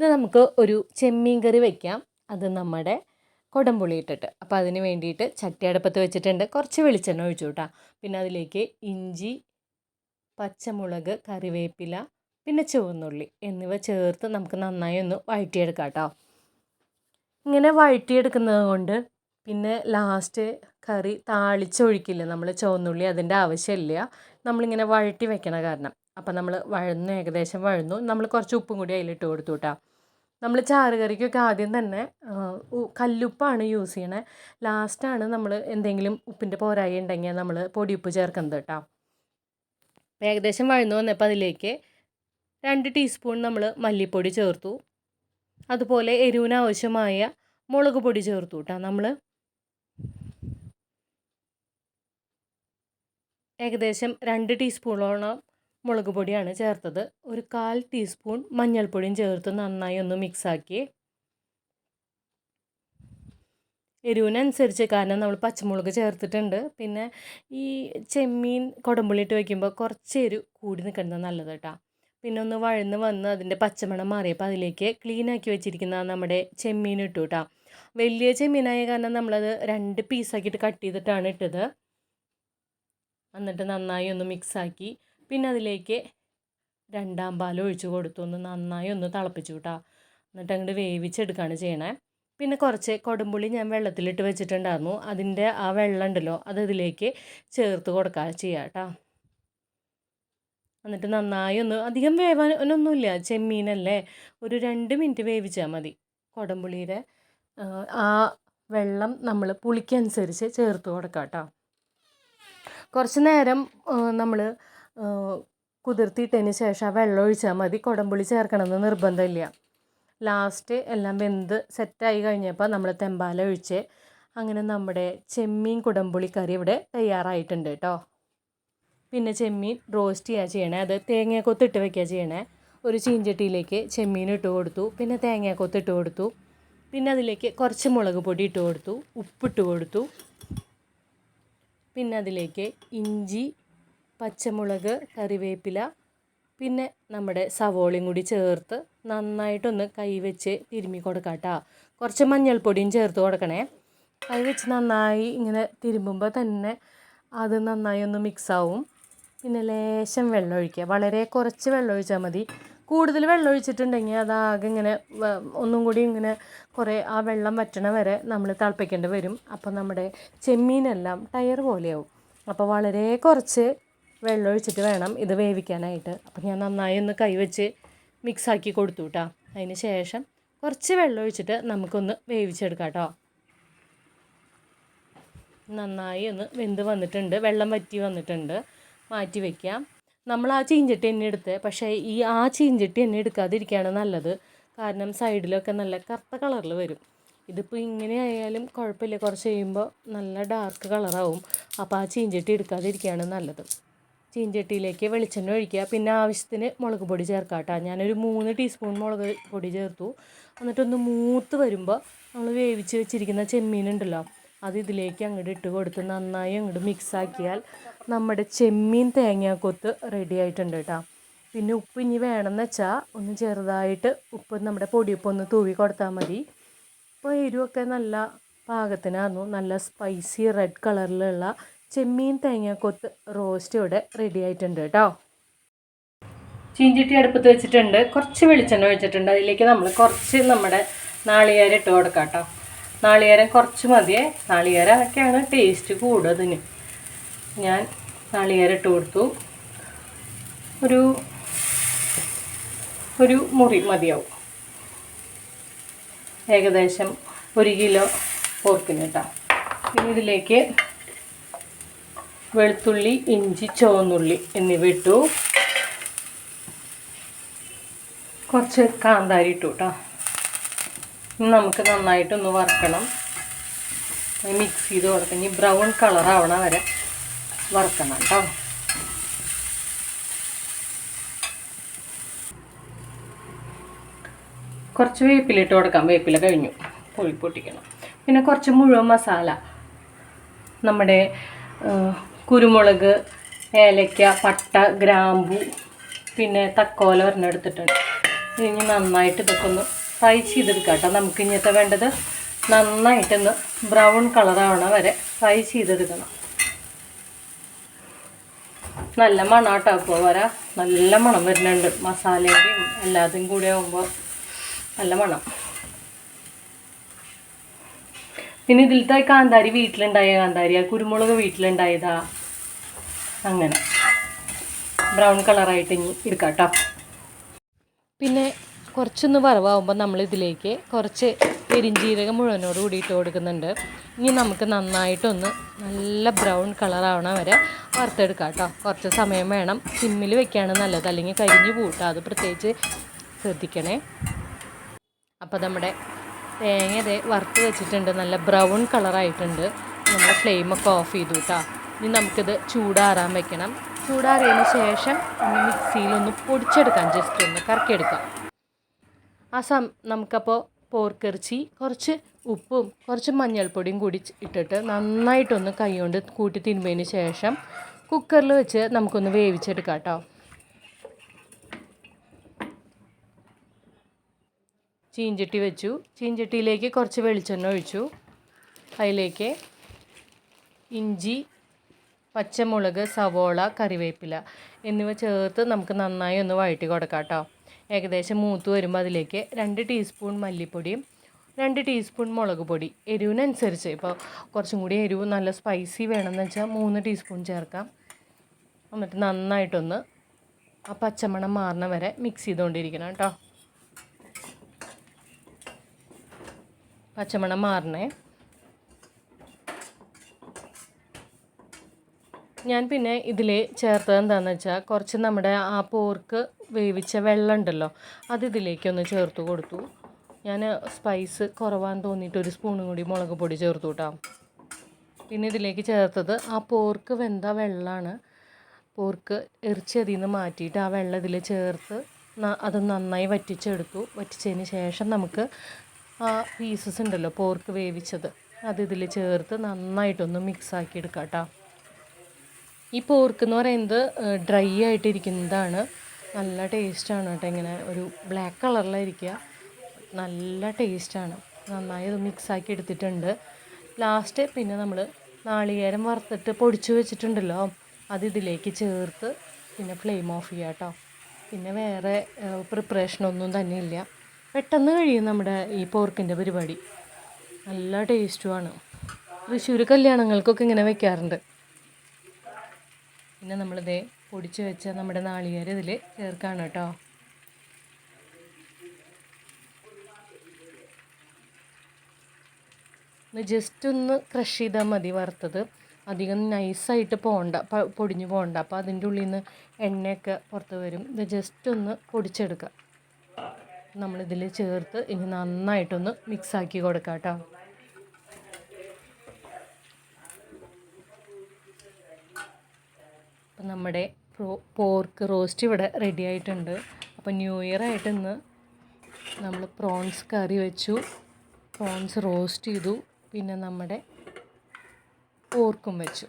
ഇത് നമുക്ക് ഒരു ചെമ്മീൻ കറി വെക്കാം. അത് നമ്മുടെ കൊടംപുളി ഇട്ടിട്ട്. അപ്പോൾ അതിന് വേണ്ടിയിട്ട് ചട്ടി അടുപ്പത്ത് വെച്ചിട്ടുണ്ട്. കുറച്ച് വെളിച്ചെണ്ണ ഒഴിച്ചു കേട്ടോ. പിന്നെ അതിലേക്ക് ഇഞ്ചി പച്ചമുളക് കറിവേപ്പില പിന്നെ ചുവന്നുള്ളി എന്നിവ ചേർത്ത് നമുക്ക് നന്നായി ഒന്ന് വഴറ്റിയെടുക്കാം കേട്ടോ. ഇങ്ങനെ വഴറ്റിയെടുക്കുന്നത് കൊണ്ട് പിന്നെ ലാസ്റ്റ് കറി താളിച്ചൊഴിക്കില്ല. നമ്മൾ ചുവന്നുള്ളി അതിന്റെ ആവശ്യമില്ല. നമ്മളിങ്ങനെ വഴറ്റി വെക്കണ കാരണം. അപ്പം നമ്മൾ വഴന്നു ഏകദേശം വഴന്നു. നമ്മൾ കുറച്ച് ഉപ്പും കൂടി അതിലിട്ട് കൊടുത്തു കേട്ടോ. നമ്മൾ ചാറ് കറിക്കൊക്കെ ആദ്യം തന്നെ കല്ലുപ്പാണ് യൂസ് ചെയ്യണത് ലാസ്റ്റാണ് നമ്മൾ എന്തെങ്കിലും ഉപ്പിന്റെ പോരായി ഉണ്ടെങ്കിൽ നമ്മൾ പൊടിയുപ്പ് ചേർക്കുന്നത് കേട്ടോ. ഏകദേശം വഴന്നു വന്നപ്പോൾ അതിലേക്ക് രണ്ട് ടീസ്പൂൺ നമ്മൾ മല്ലിപ്പൊടി ചേർത്തു. അതുപോലെ എരിവിന് ആവശ്യമായ മുളക് പൊടി ചേർത്തു കേട്ടോ നമ്മൾ ഏകദേശം രണ്ട് ടീസ്പൂണോളം മുളക് പൊടിയാണ് ചേർത്തത്. ഒരു കാൽ ടീസ്പൂൺ മഞ്ഞൾപ്പൊടിയും ചേർത്ത് നന്നായി ഒന്ന് മിക്സാക്കി എരിവിനനുസരിച്ച് കാരണം നമ്മൾ പച്ചമുളക് ചേർത്തിട്ടുണ്ട്. പിന്നെ ഈ ചെമ്മീൻ കുടമ്പുള്ളി ഇട്ട് വയ്ക്കുമ്പോൾ കുറച്ച് എരിവ് കൂടി നിൽക്കുന്നത് നല്ലത് കേട്ടോ. പിന്നെ ഒന്ന് വഴന്ന് വന്ന് അതിന്റെ പച്ചമണം മാറിയപ്പോൾ അതിലേക്ക് ക്ലീൻ ആക്കി വെച്ചിരിക്കുന്ന നമ്മുടെ ചെമ്മീൻ ഇട്ടു കേട്ടോ. വലിയ ചെമ്മീനായ കാരണം നമ്മളത് രണ്ട് പീസാക്കിയിട്ട് കട്ട് ചെയ്തിട്ടാണ് ഇട്ടത്. എന്നിട്ട് നന്നായി ഒന്ന് മിക്സാക്കി പിന്നെ അതിലേക്ക് രണ്ടാം പാൽ ഒഴിച്ച് കൊടുത്തു. ഒന്ന് നന്നായി ഒന്ന് തിളപ്പിച്ചു കേട്ടോ എന്നിട്ട് അങ്ങോട്ട് വേവിച്ചെടുക്കുകയാണ് ചെയ്യണേ. പിന്നെ കുറച്ച് കൊടുമ്പുളി ഞാൻ വെള്ളത്തിലിട്ട് വെച്ചിട്ടുണ്ടായിരുന്നു. അതിന്റെ ആ വെള്ളം ഉണ്ടല്ലോ അത് ഇതിലേക്ക് ചേർത്ത് കൊടുക്കുക ചെയ്യാം കേട്ടോ എന്നിട്ട് നന്നായി ഒന്ന് അധികം വേവാനൊന്നുമില്ല ചെമ്മീനല്ലേ? ഒരു രണ്ട് മിനിറ്റ് വേവിച്ചാൽ മതി. കൊടമ്പുളിയുടെ ആ വെള്ളം നമ്മൾ പുളിക്കനുസരിച്ച് ചേർത്ത് കൊടുക്കാം കേട്ടോ കുറച്ച് നേരം നമ്മൾ കുതിർത്തിയിട്ടതിന് ശേഷം ആ വെള്ളം ഒഴിച്ചാൽ മതി. കുടംപുളി ചേർക്കണമെന്ന് നിർബന്ധമില്ല. ലാസ്റ്റ് എല്ലാം വെന്ത് സെറ്റായി കഴിഞ്ഞപ്പോൾ നമ്മൾ തെമ്പാല ഒഴിച്ച് അങ്ങനെ നമ്മുടെ ചെമ്മീൻ കുടംപുളി കറി ഇവിടെ തയ്യാറായിട്ടുണ്ട് കേട്ടോ പിന്നെ ചെമ്മീൻ റോസ്റ്റ് ചെയ്യുക ചെയ്യണേ. അത് തേങ്ങയൊക്കെ വെക്കുക ചെയ്യണേ. ഒരു ചീഞ്ചട്ടിയിലേക്ക് ചെമ്മീൻ ഇട്ട് കൊടുത്തു. പിന്നെ തേങ്ങയൊക്കെ ഇട്ട് കൊടുത്തു. പിന്നെ അതിലേക്ക് കുറച്ച് മുളക് പൊടി ഇട്ട് കൊടുത്തു. ഉപ്പിട്ട് കൊടുത്തു. പിന്നെ അതിലേക്ക് ഇഞ്ചി പച്ചമുളക് കറിവേപ്പില പിന്നെ നമ്മുടെ സവോളയും കൂടി ചേർത്ത് നന്നായിട്ടൊന്ന് കൈവച്ച് തിരുമ്മി കൊടുക്കാം കേട്ടോ കുറച്ച് മഞ്ഞൾപ്പൊടിയും ചേർത്ത് കൊടുക്കണേ. കൈ വെച്ച് നന്നായി ഇങ്ങനെ തിരുമ്പുമ്പോൾ തന്നെ അത് നന്നായി ഒന്ന് മിക്സാവും പിന്നെ ലേശം വെള്ളം ഒഴിക്കുക. വളരെ കുറച്ച് വെള്ളം ഒഴിച്ചാൽ മതി. കൂടുതൽ വെള്ളം ഒഴിച്ചിട്ടുണ്ടെങ്കിൽ അതാകെ ഇങ്ങനെ ഒന്നും കൂടി ഇങ്ങനെ കുറേ ആ വെള്ളം വറ്റണ വരെ നമ്മൾ തിളപ്പിക്കേണ്ടി വരും. അപ്പോൾ നമ്മുടെ ചെമ്മീനെല്ലാം ടയർ പോലെയാവും. അപ്പോൾ വളരെ കുറച്ച് വെള്ളം ഒഴിച്ചിട്ട് വേണം ഇത് വേവിക്കാനായിട്ട്. അപ്പോൾ ഞാൻ നന്നായി ഒന്ന് കൈവച്ച് മിക്സാക്കി കൊടുത്തു കേട്ടോ അതിന് ശേഷം കുറച്ച് വെള്ളം ഒഴിച്ചിട്ട് നമുക്കൊന്ന് വേവിച്ചെടുക്കാം കേട്ടോ നന്നായി ഒന്ന് വെന്ത് വന്നിട്ടുണ്ട്. വെള്ളം വറ്റി വന്നിട്ടുണ്ട്. മാറ്റി വയ്ക്കാം നമ്മൾ ആ ചീഞ്ചട്ടി എണ്ണ എടുത്ത്. പക്ഷേ ഈ ആ ചീഞ്ചട്ടി എണ്ണ എടുക്കാതിരിക്കുകയാണ് നല്ലത്. കാരണം സൈഡിലൊക്കെ നല്ല കറുത്ത കളറിൽ വരും. ഇതിപ്പോൾ ഇങ്ങനെ ആയാലും കുഴപ്പമില്ല. കുറച്ച് കഴിയുമ്പോൾ നല്ല ഡാർക്ക് കളറാവും. അപ്പോൾ ആ ചീഞ്ചട്ടി എടുക്കാതിരിക്കുകയാണ് നല്ലത്. ചീഞ്ചട്ടിയിലേക്ക് വെളിച്ചെണ്ണ ഒഴിക്കുക. പിന്നെ ആവശ്യത്തിന് മുളക് പൊടി ചേർക്കാം കേട്ടോ. ഞാനൊരു മൂന്ന് ടീസ്പൂൺ മുളക് പൊടി ചേർത്തു. എന്നിട്ടൊന്ന് മൂത്ത് വരുമ്പോൾ നമ്മൾ വേവിച്ച് വെച്ചിരിക്കുന്ന ചെമ്മീൻ ഉണ്ടല്ലോ അത് ഇതിലേക്ക് അങ്ങോട്ട് ഇട്ട് കൊടുത്ത് നന്നായി അങ്ങോട്ട് മിക്സാക്കിയാൽ നമ്മുടെ ചെമ്മീൻ തേങ്ങാക്കൊത്ത് റെഡി ആയിട്ടുണ്ട് കേട്ടോ. പിന്നെ ഉപ്പ് ഇനി വേണമെന്ന് വെച്ചാൽ ഒന്ന് ചെറുതായിട്ട് ഉപ്പ് നമ്മുടെ പൊടി പൊടിയുപ്പ് ഒന്ന് തൂവി കൊടുത്താൽ മതി. ഇപ്പോൾ എരിവൊക്കെ നല്ല പാകത്തിനായിരുന്നു നല്ല സ്പൈസി റെഡ് കളറിലുള്ള ചെമ്മീൻ തേങ്ങാക്കൊത്ത് റോസ്റ്റ് ഇവിടെ റെഡി ആയിട്ടുണ്ട് കേട്ടോ. ചീഞ്ചട്ടി അടുപ്പത്ത് വെച്ചിട്ടുണ്ട്. കുറച്ച് വെളിച്ചെണ്ണ ഒഴിച്ചിട്ടുണ്ട്. അതിലേക്ക് നമ്മൾ കുറച്ച് നമ്മുടെ നാളികേരം ഇട്ട് കൊടുക്കാം കേട്ടോ. നാളികേരം കുറച്ച് മതിയേ. നാളികേരമൊക്കെയാണ് ടേസ്റ്റ് കൂടുതൽ ഞാൻ നാളികേരം ഇട്ട് കൊടുത്തു. ഒരു ഒരു മുറി മതിയാവും. ഏകദേശം ഒരു കിലോ പോർക്കിന് കേട്ടോ. പിന്നെ ഇതിലേക്ക് വെളുത്തുള്ളി ഇഞ്ചി ചുവന്നുള്ളി എന്നിവ ഇട്ടു. കുറച്ച് കാന്താരി ഇട്ടു കേട്ടോ നമുക്ക് നന്നായിട്ടൊന്ന് വറുക്കണം. മിക്സ് ചെയ്ത് കൊടുക്കണം. ഇനി ബ്രൗൺ കളർ ആവണ വരെ വറുക്കണം കേട്ടോ കുറച്ച് വേപ്പിലിട്ട് കൊടുക്കാം. വേപ്പില കഴിഞ്ഞു. പൊളി പൊട്ടിക്കണം. പിന്നെ കുറച്ച് മുഴുവൻ മസാല. നമ്മുടെ കുരുമുളക് ഏലക്ക പട്ട ഗ്രാമ്പു പിന്നെ തക്കോല ഒരെണ്ണം എടുത്തിട്ടുണ്ട്. ഇനി നന്നായിട്ട് ഇതൊക്കെ ഒന്ന് ഫ്രൈ ചെയ്തെടുക്കാം കേട്ടോ. നമുക്ക് ഇങ്ങനത്തെ വേണ്ടത് നന്നായിട്ടൊന്ന് ബ്രൗൺ കളറാവണ വരെ ഫ്രൈ ചെയ്തെടുക്കണം. നല്ല മണം കേട്ടോ ഇപ്പോൾ വരാ. നല്ല മണം വരുന്നുണ്ട്. മസാലയുടെയും എല്ലാതും കൂടി ആകുമ്പോൾ നല്ല മണം. പിന്നെ ഇതിലത്തെ കാന്താരി വീട്ടിലുണ്ടായ കാന്താരി ആ കുരുമുളക് വീട്ടിലുണ്ടായതാ. അങ്ങനെ. ബ്രൗൺ കളറായിട്ട് ഇനി എടുക്കാം പിന്നെ കുറച്ചൊന്ന് വറവാകുമ്പോൾ നമ്മൾ ഇതിലേക്ക് കുറച്ച് പെരിഞ്ചീരകം മുഴുവനോട് കൂടി ഇട്ട് കൊടുക്കുന്നുണ്ട്. ഇനി നമുക്ക് നന്നായിട്ടൊന്ന് നല്ല ബ്രൗൺ കളറാവണ വരെ വറുത്തെടുക്കാം കേട്ടോ കുറച്ച് സമയം വേണം. സിമ്മിൽ വെക്കുകയാണ് നല്ലത്. അല്ലെങ്കിൽ കരിഞ്ഞു പൂട്ടാം. അത് പ്രത്യേകിച്ച് ശ്രദ്ധിക്കണേ. അപ്പോൾ നമ്മുടെ തേങ്ങ ഇതേ വറുത്ത് വെച്ചിട്ടുണ്ട്. നല്ല ബ്രൗൺ കളറായിട്ടുണ്ട്. നമ്മൾ ഫ്ലെയിമൊക്കെ ഓഫ് ചെയ്തു കേട്ടോ ഇനി നമുക്കിത് ചൂടാറാൻ വെക്കണം. ചൂടാറിയതിന് ശേഷം ഒന്ന് മിക്സിയിലൊന്ന് പൊടിച്ചെടുക്കാം. ജസ്റ്റ് ഒന്ന് കറക്കിയെടുക്കാം. ആ സം നമുക്കപ്പോൾ പോർക്കിറച്ചി കുറച്ച് ഉപ്പും കുറച്ച് മഞ്ഞൾപ്പൊടിയും കൂടി ഇട്ടിട്ട് നന്നായിട്ടൊന്ന് കൈ കൊണ്ട് കൂട്ടി തിന്നതിന് ശേഷം കുക്കറിൽ വെച്ച് നമുക്കൊന്ന് വേവിച്ചെടുക്കാം കേട്ടോ ചീഞ്ചട്ടി വെച്ചു. ചീഞ്ചട്ടിയിലേക്ക് കുറച്ച് വെളിച്ചെണ്ണ ഒഴിച്ചു. അതിലേക്ക് ഇഞ്ചി പച്ചമുളക് സവോള കറിവേപ്പില എന്നിവ ചേർത്ത് നമുക്ക് നന്നായി ഒന്ന് വഴറ്റി കൊടുക്കാം കേട്ടോ ഏകദേശം മൂത്ത് വരുമ്പോൾ അതിലേക്ക് രണ്ട് ടീസ്പൂൺ മല്ലിപ്പൊടിയും രണ്ട് ടീസ്പൂൺ മുളക് പൊടി. എരിവിനനുസരിച്ച് ഇപ്പോൾ കുറച്ചും കൂടി എരിവ് നല്ല സ്പൈസി വേണമെന്ന് വെച്ചാൽ മൂന്ന് ടീസ്പൂൺ ചേർക്കാം. എന്നിട്ട് നന്നായിട്ടൊന്ന് ആ പച്ചമണം മാറുന്ന വരെ മിക്സ് ചെയ്തുകൊണ്ടിരിക്കണം കേട്ടോ പച്ചമണം മാറണേ. ഞാൻ പിന്നെ ഇതിൽ ചേർത്തത് എന്താണെന്ന് വെച്ചാൽ കുറച്ച് നമ്മുടെ ആ പോർക്ക് വേവിച്ച വെള്ളം ഉണ്ടല്ലോ അത് ഇതിലേക്കൊന്ന് ചേർത്ത് കൊടുത്തു. ഞാൻ സ്പൈസ് കുറവാന്ന് തോന്നിയിട്ട് ഒരു സ്പൂണും കൂടി മുളക് പൊടി ചേർത്തു കേട്ടോ പിന്നെ ഇതിലേക്ക് ചേർത്തത് ആ പോർക്ക് വെന്ത വെള്ളമാണ് പോർക്ക് എറിച്ചതിൽ നിന്ന് മാറ്റിയിട്ട് ആ വെള്ളം ഇതിൽ ചേർത്ത് അത് നന്നായി വറ്റിച്ചെടുത്തു. വറ്റിച്ചതിന് ശേഷം നമുക്ക് ആ പീസസ് ഉണ്ടല്ലോ പോർക്ക് വേവിച്ചത്. അത് ഇതിൽ ചേർത്ത് നന്നായിട്ടൊന്ന് മിക്സ് ആക്കി എടുക്കാം കേട്ടോ ഈ പോർക്ക് എന്ന് പറയുന്നത് ഡ്രൈ ആയിട്ടിരിക്കുന്നതാണ്. നല്ല ടേസ്റ്റാണ് കേട്ടോ ഇങ്ങനെ ഒരു ബ്ലാക്ക് കളറിലായിരിക്കുക നല്ല ടേസ്റ്റാണ് നന്നായി അത് മിക്സാക്കി എടുത്തിട്ടുണ്ട്. ലാസ്റ്റ് പിന്നെ നമ്മൾ നാളികേരം വറുത്തിട്ട് പൊടിച്ച് വെച്ചിട്ടുണ്ടല്ലോ അത് ഇതിലേക്ക് ചേർത്ത് പിന്നെ ഫ്ലെയിം ഓഫ് ചെയ്യാം കേട്ടോ പിന്നെ വേറെ പ്രിപ്പറേഷനൊന്നും തന്നെ ഇല്ല. പെട്ടെന്ന് കഴിയും നമ്മുടെ ഈ പോർക്കിന്റെ പരിപാടി. നല്ല ടേസ്റ്റുമാണ്. തൃശ്ശൂർ കല്യാണങ്ങൾക്കൊക്കെ ഇങ്ങനെ വെക്കാറുണ്ട്. പിന്നെ നമ്മളിത് പൊടിച്ച് വെച്ച നമ്മുടെ നാളികേര ഇതിൽ ചേർക്കാണ് കേട്ടോ. ജസ്റ്റ് ഒന്ന് ക്രഷ് ചെയ്താൽ മതി വറുത്തത്. അധികം നൈസായിട്ട് പോകണ്ട പൊടിഞ്ഞു പോകണ്ട അപ്പോൾ അതിന്റെ ഉള്ളിൽ നിന്ന് എണ്ണയൊക്കെ പുറത്ത് വരും. ഇത് ജസ്റ്റ് ഒന്ന് പൊടിച്ചെടുക്കുക നമ്മളിതിൽ ചേർത്ത് ഇനി നന്നായിട്ടൊന്ന് മിക്സാക്കി കൊടുക്കാം കേട്ടോ അപ്പം നമ്മുടെ പോർക്ക് റോസ്റ്റ് ഇവിടെ റെഡി ആയിട്ടുണ്ട്. അപ്പോൾ ന്യൂ ഇയർ ആയിട്ട് ഇന്ന് നമ്മൾ പ്രോൺസ് കറി വെച്ചു. പ്രോൺസ് റോസ്റ്റ് ചെയ്തു. പിന്നെ നമ്മുടെ പോർക്കും വെച്ചു.